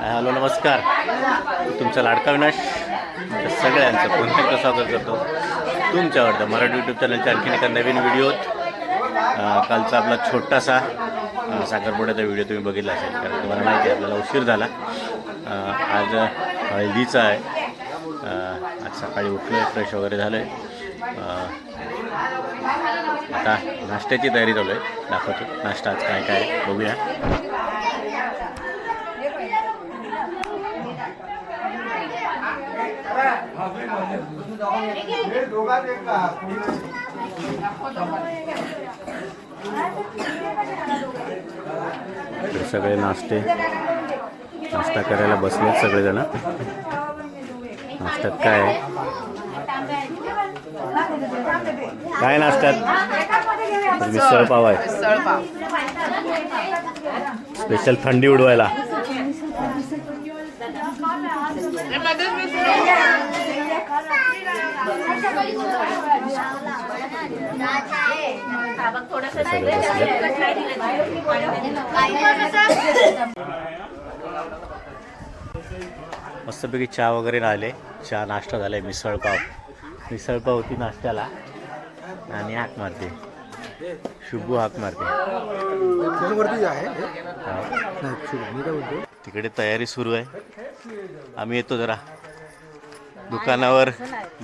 Hello नमस्कार. तुमचा लाडका विनाश सगळ्यांचं पुन्हा एकदा स्वागत करतो. तुमच्या आवडतं मराठी यूट्यूब चॅनलच्या आणखीन एका नवीन व्हिडिओत कालचा आपला छोटासा साखरपुड्याचा व्हिडिओ तुम्ही बघितला असेल कारण तुम्हाला माहिती आहे आपल्याला उशीर झाला. आज हळदीचा आहे. आज सकाळी उठलो आहे फ्रेश वगैरे झालं आहे आता नाश्त्याची तयारी चालू आहे दाखवतो. नाश्ता आज काय काय बघूया. सगळे नाश्ते नाश्ता करायला बसलेत सगळेजण. नाश्त्यात काय? काय नाश्त्यात? मिसळ पाव आहे. स्पेशल थंडी उडवायला. मस्तपैकी चहा वगैरे राहिले चहा नाश्ता झाला आहे मिसळपाव मिसळपाव होती नाश्त्याला. आणि हाक मारते. शुभू हाक मारते. तिकडे तयारी सुरू आहे. आम्ही येतो जरा. दुकानावर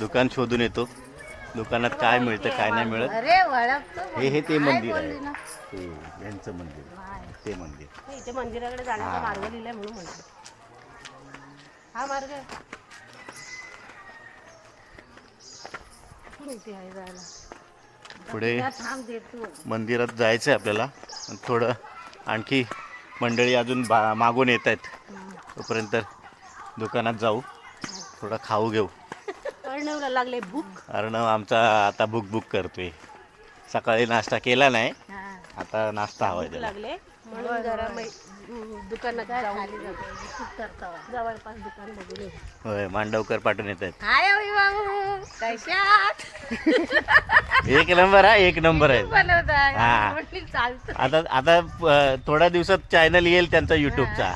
दुकान शोधून येतो. दुकानात काय मिळतं काय नाही मिळत. अरे वळखतो हे हे ते मंदिर आहे. ते यांचं मंदिर. ते मंदिर. इथे मंदिराकडे जाण्याचा मार्ग लिहिलाय म्हणून म्हणतो हा मार्ग. आहे. इथे आहे जायला. पुढे त्या थांब देतो मंदिरात जायचं आहे आपल्याला. पण थोडं आणखी मंडळी अजून बा मागून येत आहेत. तोपर्यंत दुकानात जाऊ. थोडं खाऊ घेऊ. अर्णवला लागले भूक. कारण आमचा आता बुक बुक करतोय. सकाळी नाश्ता केला नाही. आता नाश्ता हवा आहे त्याला. लागले. म्हणून जरा मै- हम्म, दुकानात जाऊन जवळपास दुकान बघून येऊ. होय मांडवकर पाठवून येत आहेत. बाबू कशात एक नंबर हा एक नंबर आहे. बनवताय. हा. चालतं आता आता अं, थोड्या दिवसात चॅनल येईल त्यांचा युट्यूबचा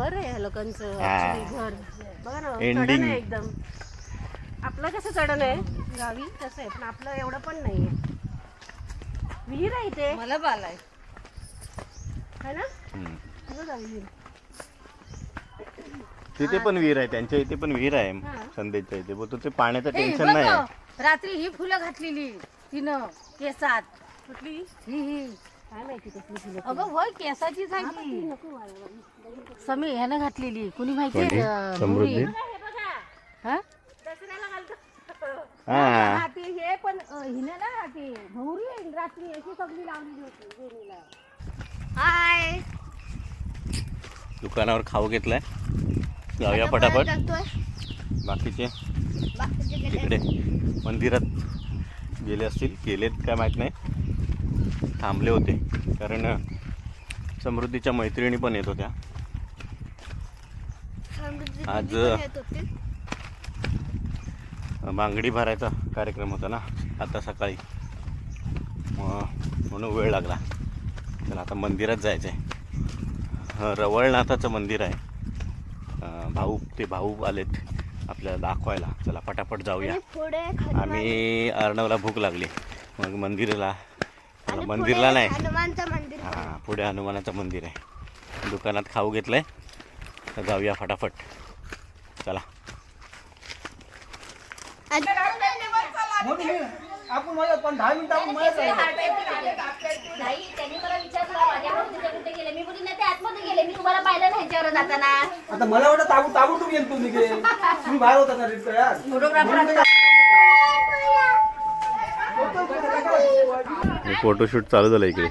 वर आहे ह्या लोकांचं actually घर. बघा ना Ending. चढण आहे एकदम. आपलं कसं चढण आहे? गावी तसं आहे पण आपलं एवढं पण नाही आहे विहीर आहे इथे. मला बालाय है ना? हम्म. विहीर. तिथे पण विहीर आहे त्यांच्या इथे पण विहीर आहे हा. संदेशच्या इथे. बोलतो ते पाण्याचं टेन्शन नाही आहे. रात्री ही फुलं घातलेली तिनं केसात. कुठली? ही ही. काय माहिती कसली फुलं अगं होय केसाचीच आहे समी ह्यानं घातलेली. कुणी माहिती कोणी? समृद्धी? हा. हा? हा, ती हे पण अ, हिने ना ती भौरी आहे रात्री अशी सगळी लावलेली होती हाय. दुकानावर खाऊ घेतलाय. जाऊया पटापट. बाकीचे? तिकडे मंदिरात गेले असतील गेलेत काय माहीत नाही. थांबले होते. कारण समृद्धीच्या मैत्रिणी पण येत होत्या. आज बांगडी भरायचा कार्यक्रम होता ना आता सकाळी. म्हणून वेळ लागला. चला आता मंदिरात जायचं आहे रवळनाथाचं मंदिर आहे. भाऊ ते भाऊ आलेत आपल्याला दाखवायला. चला पटापट जाऊया. आम्ही अर्णवला भूक लागली. मग मंदिराला मंदिरला नाही. हनुमानचं मंदिर. हां पुढे हनुमानाचं मंदिर आहे. दुकानात खाऊ घेतलंय. तर जाऊया फटाफट. चला. आपण माझ्या पण दहा मिनिटं आपण माझ्या नाही त्यांनी मला विचारलं माझ्या भाऊ तिथे कुठे गेले मी बोली नाही ते आतमध्ये गेले मी तुम्हाला पाहिलं नाही ह्याच्यावर जाताना आता मला वाटतं ताबू ताबडतोब गेल तुम्ही गे तुम्ही बाहेर होता ना रिक्त फोटोशूट चालू झालं इकडे.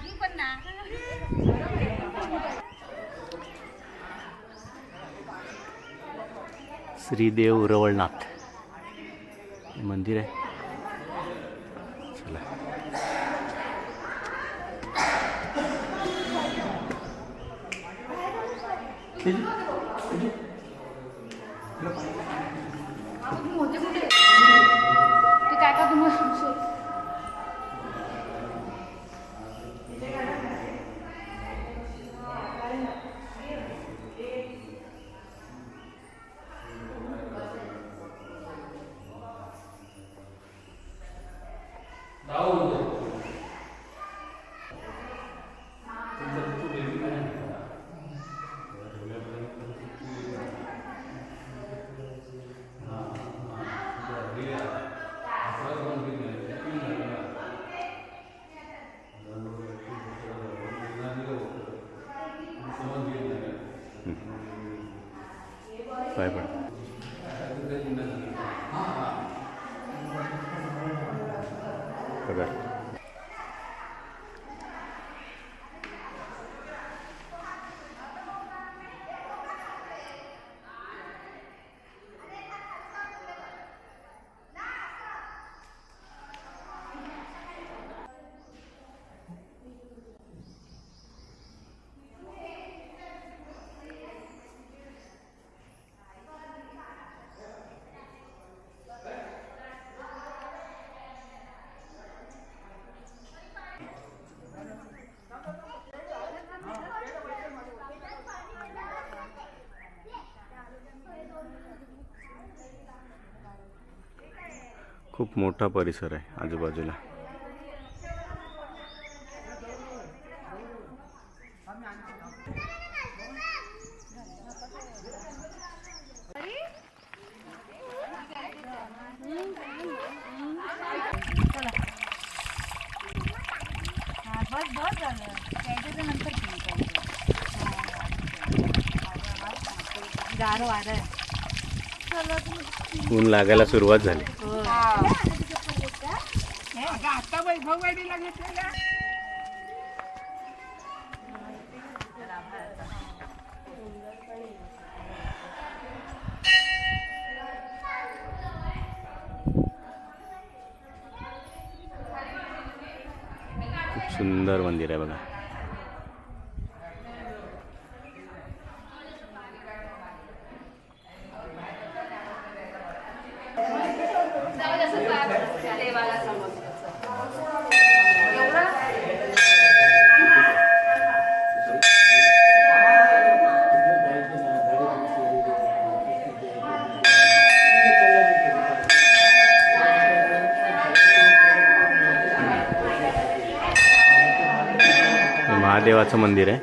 श्रीदेव रवळनाथ. हे मंदिर आहे. चला. ते काय का तुम्ही पाय पड बघा खूप मोठा परिसर आहे आजूबाजूला. बस बस आहे गार वारं ऊन लागायला सुरुवात झाली. सुंदर मंदिर आहे बघा. महादेवाचं मंदिर आहे.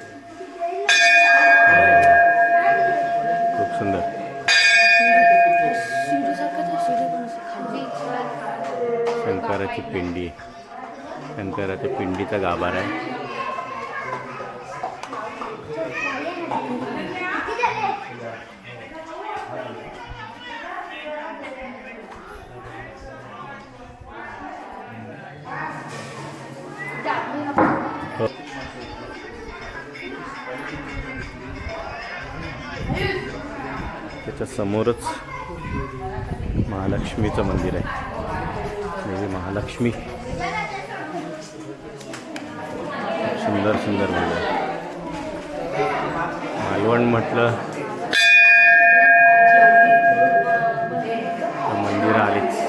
खूप सुंदर. शंकराची पिंडी. शंकराच्या पिंडीचा गाभारा आहे. त्याच्या समोरच महालक्ष्मीचं मंदिर आहे. देवी महालक्ष्मी. सुंदर सुंदर मंदिर. मालवण म्हटलं तर मंदिरं आलीच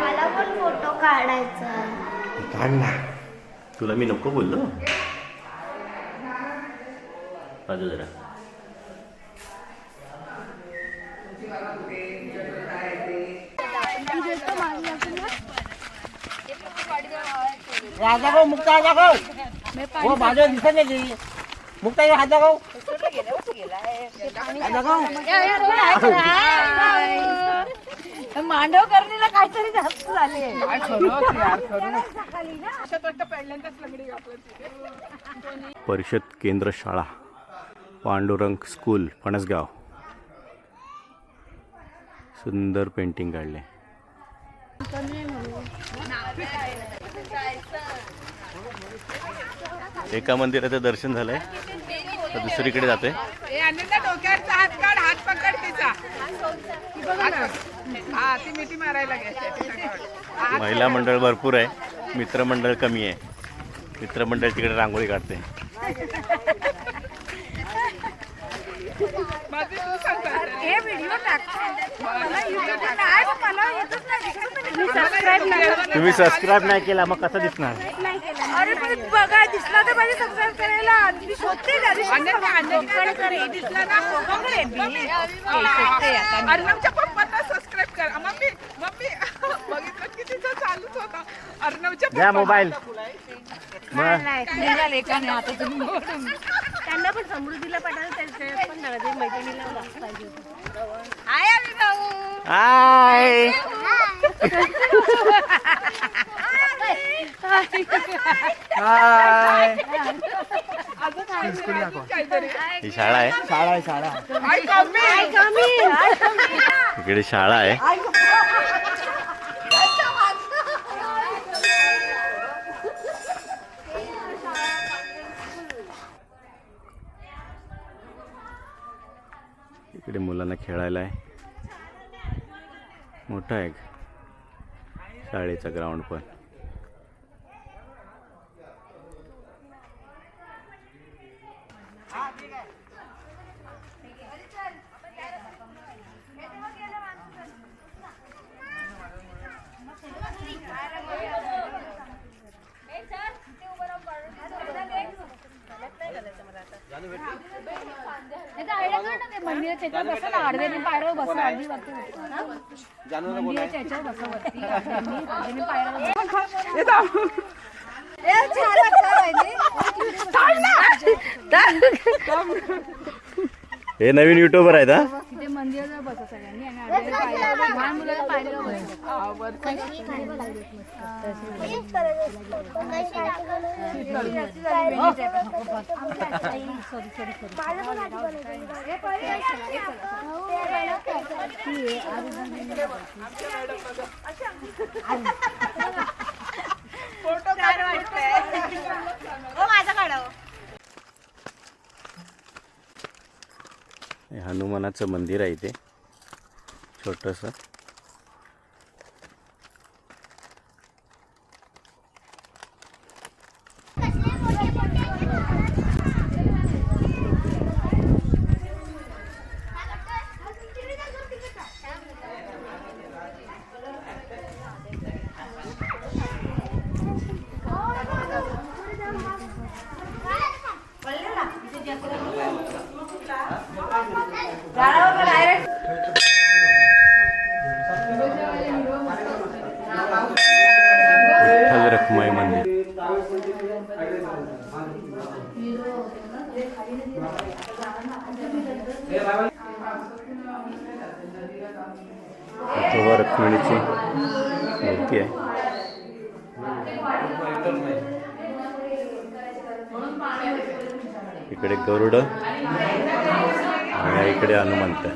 मला पण फोटो काढायचा आहे. काढ ना. तुला मी नको बोललो. बाजू जरा. राजा गो मुक्ता राजा गो हो माझ्या दिसत नाही मुक्ता ये हात दाखव मांडव करणीला काहीतरी जास्त झाले. परिषद केंद्र शाळा पांडुरंग स्कूल फणसगाव सुंदर पेंटिंग काढले. एका मंदिराचं दर्शन झालंय. तर दुसरीकडे जातोय. डोक्यावरचा हात काढ हात पकड तिचा. हा ती मिठी मारायला घ्यायची महिला मंडळ भरपूर आहे. मित्रमंडळ कमी आहे. मित्रमंडळ तिकडे रांगोळी काढते. हे व्हिडिओ तुम्ही सबस्क्राईब नाही केला. मग कसं दिसणार? अरे पण बघा दिसला तर पाहिजे सबस्क्राईब करायला. मी शोधते. दिसला ना. अर्णवच्या पप्पांना सबस्क्राईब करा. मम्मी मम्मी बघितलं की तिचं चालूच होता. अर्णवच्या द्या मोबाईल. मग. निघाले का नाही? आता तुम्ही निवडून. त्यांना पण समृद्धीला पाठवलं त्यांच्या पण नळदे मैत्रिणीला पाहिजे होतं. आहे आम्ही भाऊ. हाय. हाय. काहीतरी ही शाळा आहे. शाळा आहे शाळा इकडे शाळा आहे. मुलांना खेळायला आहे. मोठा आहे शाळेचा ग्राउंड पण. मंदिराच्या याच्यावर बसा ना आडव्याने पायऱ्यावर बसा आडवी वरती बसा. हा? मंदिराच्या याच्यावर बसा वरती आडव्याने आडव्याने पायऱ्यावर बसा. हे नवीन युट्यूबर आहेत हा तिथे मंदिराजवळ बसा सगळ्यांनी आणि पायऱ्यावर. लहान मुलाला पायऱ्यावर बसा. फोटो काढ वाटतंय हनुमानाचं मंदिर आहे इथे. छोटंसं. विठोबा रखुमाईची मूर्ती आहे इकडे गरुड आणि इकडे हनुमंत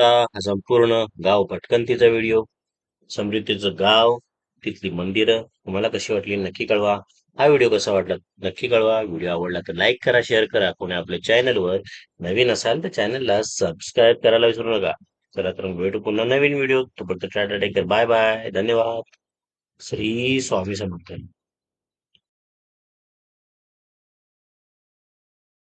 होता हा संपूर्ण गाव भटकंतीचा व्हिडिओ समृद्धीचं गाव तिथली मंदिरं. तुम्हाला कशी वाटली नक्की कळवा. हा व्हिडिओ कसा वाटला नक्की कळवा. व्हिडिओ आवडला तर लाईक करा शेअर करा. कोणी आपल्या चॅनलवर नवीन असाल तर चॅनलला सबस्क्राईब करायला विसरू नका. चला तर मग भेटू पुन्हा नवीन व्हिडिओ तोपर्यंत टाटा टेकर. बाय बाय धन्यवाद. श्री स्वामी समर्थ.